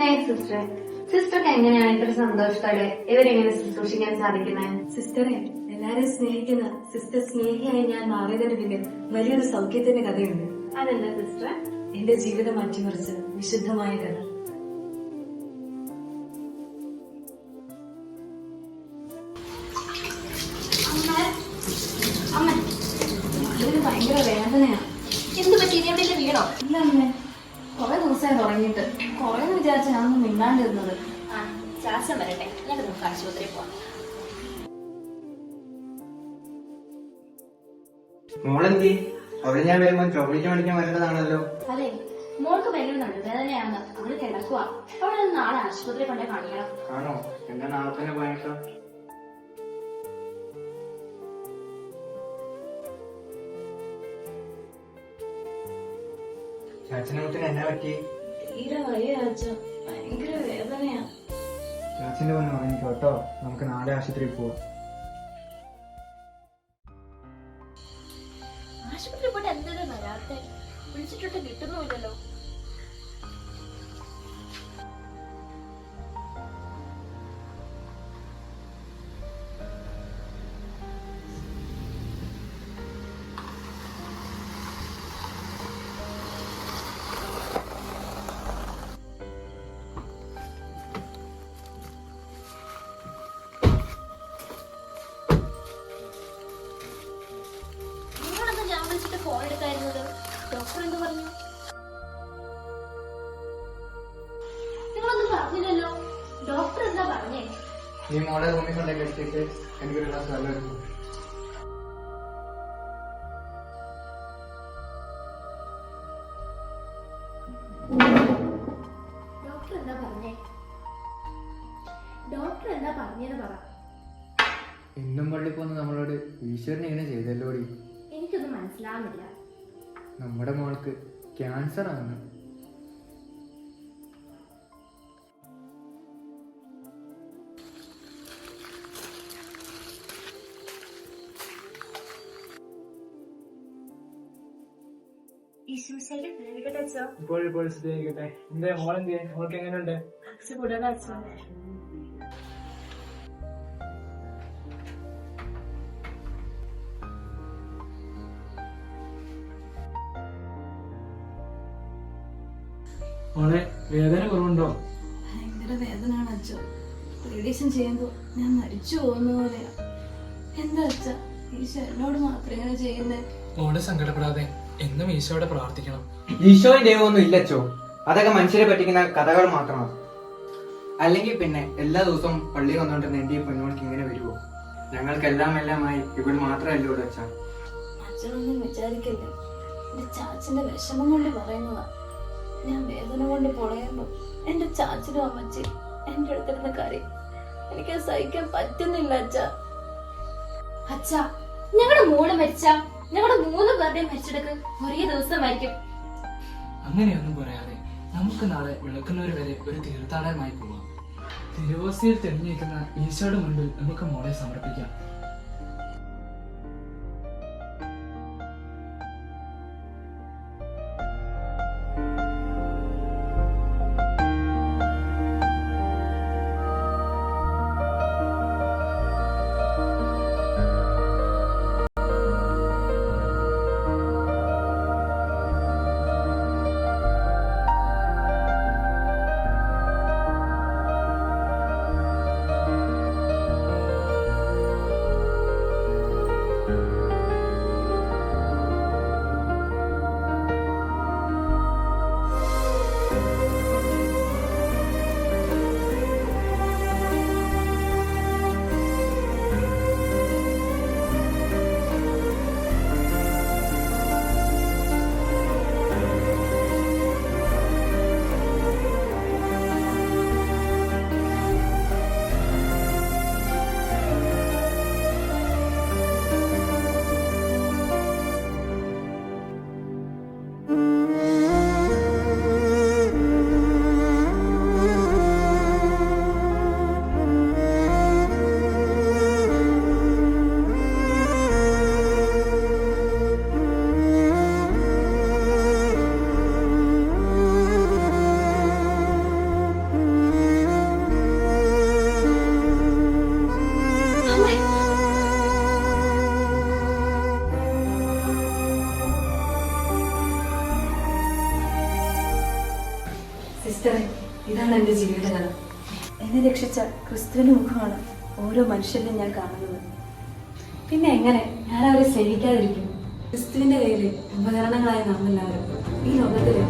Nice sister സിസ്റ്റർക്ക് എങ്ങനെയാണ് ഇത്ര സന്തോഷത്തോടെ ഇവരെങ്ങനെ ശുശ്രൂഷിക്കാൻ സാധിക്കുന്നത്? സിസ്റ്ററെ എല്ലാരും സ്നേഹിക്കുന്ന സിസ്റ്റർ സ്നേഹിയായി ഞാൻ മാറിയതിന് പിന്നിൽ വലിയൊരു സൗഖ്യത്തിന്റെ കഥയുണ്ട്. അതെന്താ സിസ്റ്റർ എന്റെ ജീവിതം മാറ്റിമറിച്ച വിശുദ്ധമായ കഥ. ഭയങ്കര വേദനയാ. എന്ത് പറ്റി? വീണോ? ഇല്ല അമ്മേ. കുറെ ദിവസമായി തുടങ്ങിയിട്ട്. കുറെ വിചാരിച്ച ഞാനൊന്നും മിണ്ടാണ്ടിരുന്നത്. ആ ശ്വാസം വരട്ടെ. ഞാൻ നമുക്ക് ആശുപത്രിയിൽ പോവാം. മോളെന്തി? അവിടെ ഞാൻ വരുമ്പോ ചോക്ലേറ്റ് മേടിക്കാൻ വരേണ്ടതാണല്ലോ അതെ മോൾക്ക് വരുന്നുണ്ട് വേദനയാണ് അവൾ കിടക്കുക അവളെ നാളെ ആശുപത്രി കൊണ്ടേ കാണിക്കണം. ആണോ? എന്നാ നാളെ തന്നെ പോയേട്ടോ ചാച്ചനത്തിന് എന്നാ പറ്റി? തീരെ വയ്യ ഭയങ്കര വേദനയാ. ചാച്ചന്റെ പോലെ പറഞ്ഞു കേട്ടോ. നമുക്ക് നാളെ ആശുപത്രിയിൽ പോവാം. ആശുപത്രി പോയിട്ട് എന്തെങ്കിലും വരാത്തെ? വിളിച്ചിട്ടുണ്ട് കിട്ടുന്നുമില്ലല്ലോ. ഡോക്ടർ എന്താ പറഞ്ഞേ? നീ മോളെ റൂമിൽ കൊണ്ടേ എടുത്തിട്ട് എനിക്കൊരു ഗ്ലാസ് വെള്ളം എടുക്കും. ഡോക്ടർ എന്താ പറഞ്ഞേ? ഡോക്ടർ എന്താ പറഞ്ഞെന്ന് പറ. ഇന്നും പള്ളി പോകുന്ന നമ്മളോട് ഈശ്വരൻ ഇങ്ങനെ ചെയ്തല്ലോടി. എനിക്കൊന്നും മനസ്സിലാവുന്നില്ല. നമ്മുടെ മോൾക്ക് ക്യാൻസർ ആണ്. ഈശോശേരി പ്രേരിക്കട്ടെ അച്ഛോ? ഇപ്പോൾ ഇപ്പോൾ സ്ഥിരീകരിക്കട്ടെ എന്തേ മോളെന്തേ മോൾക്ക് എങ്ങനെയുണ്ട് കൂടാതെ അച്ഛോ. മോളെ വേദന കുറവുണ്ടോ? ഭയങ്കര വേദനയാണ് അച്ഛൻ റേഡിയേഷൻ ചെയ്യുമ്പോ ഞാൻ മരിച്ചു പോകുന്ന പോലെയാ. എന്താ അച്ഛ? ഈ മാത്രം ഇങ്ങനെ ചെയ്യുന്നേ? മോളെ സങ്കടപ്പെടാതെ. എന്നും ഈശോയോടെ പ്രാർത്ഥിക്കണം. ഈശോയും ദൈവമൊന്നും ഇല്ലച്ചോ അതൊക്കെ മനുഷ്യരെ പറ്റിക്കുന്ന കഥകൾ മാത്രമാണ് അല്ലെങ്കിൽ പിന്നെ എല്ലാ ദിവസവും പള്ളി വന്നുകൊണ്ടിരുന്ന എന്റെ ഈ പൊന്നോൾക്ക് ഇങ്ങനെ വരുമോ ഞങ്ങൾക്കെല്ലാം എല്ലാമായി. ഇവിടെ മാത്രമല്ല ഇവിടെ വെച്ചാ അച്ഛനൊന്നും വിചാരിക്കില്ല? എന്റെ ചാച്ചന്റെ വിഷമം കൊണ്ട് പറയുന്നതാ. ഞാൻ വേദന കൊണ്ട് പൊളയുമ്പോ എന്റെ ചാച്ചനും അമ്മച്ചി എന്റെ അടുത്തിരുന്ന കാര്യം. എനിക്ക് സഹിക്കാൻ പറ്റുന്നില്ല അച്ഛ. അച്ഛ ഞങ്ങളുടെ മോൾ മരിച്ച? ഞങ്ങളുടെ മൂന്ന് പേരുടെയും മരിച്ചെടുക്ക് ഒരേ ദിവസമായിരിക്കും. അങ്ങനെയൊന്നും പറയാതെ നമുക്ക് നാളെ വിളക്കുന്നവർ വരെ ഒരു തീർത്ഥാടനമായി പോവാം. തിരുവോസിയിൽ തെളിഞ്ഞിരിക്കുന്ന ഈശോയുടെ മുൻപിൽ നമുക്ക് മോളെ സമർപ്പിക്കാം. എന്റെ ജീവിതമാണ് എന്നെ രക്ഷിച്ച ക്രിസ്തുവിന്റെ മുഖമാണ് ഓരോ മനുഷ്യരിലും ഞാൻ കാണുന്നത്. പിന്നെ എങ്ങനെ ഞാൻ അവരെ സ്നേഹിക്കാതിരിക്കും? ക്രിസ്തുവിന്റെ കയ്യിൽ ഉപകരണങ്ങളായ നമ്മളെല്ലാവരും ഈ ലോകത്തിലെ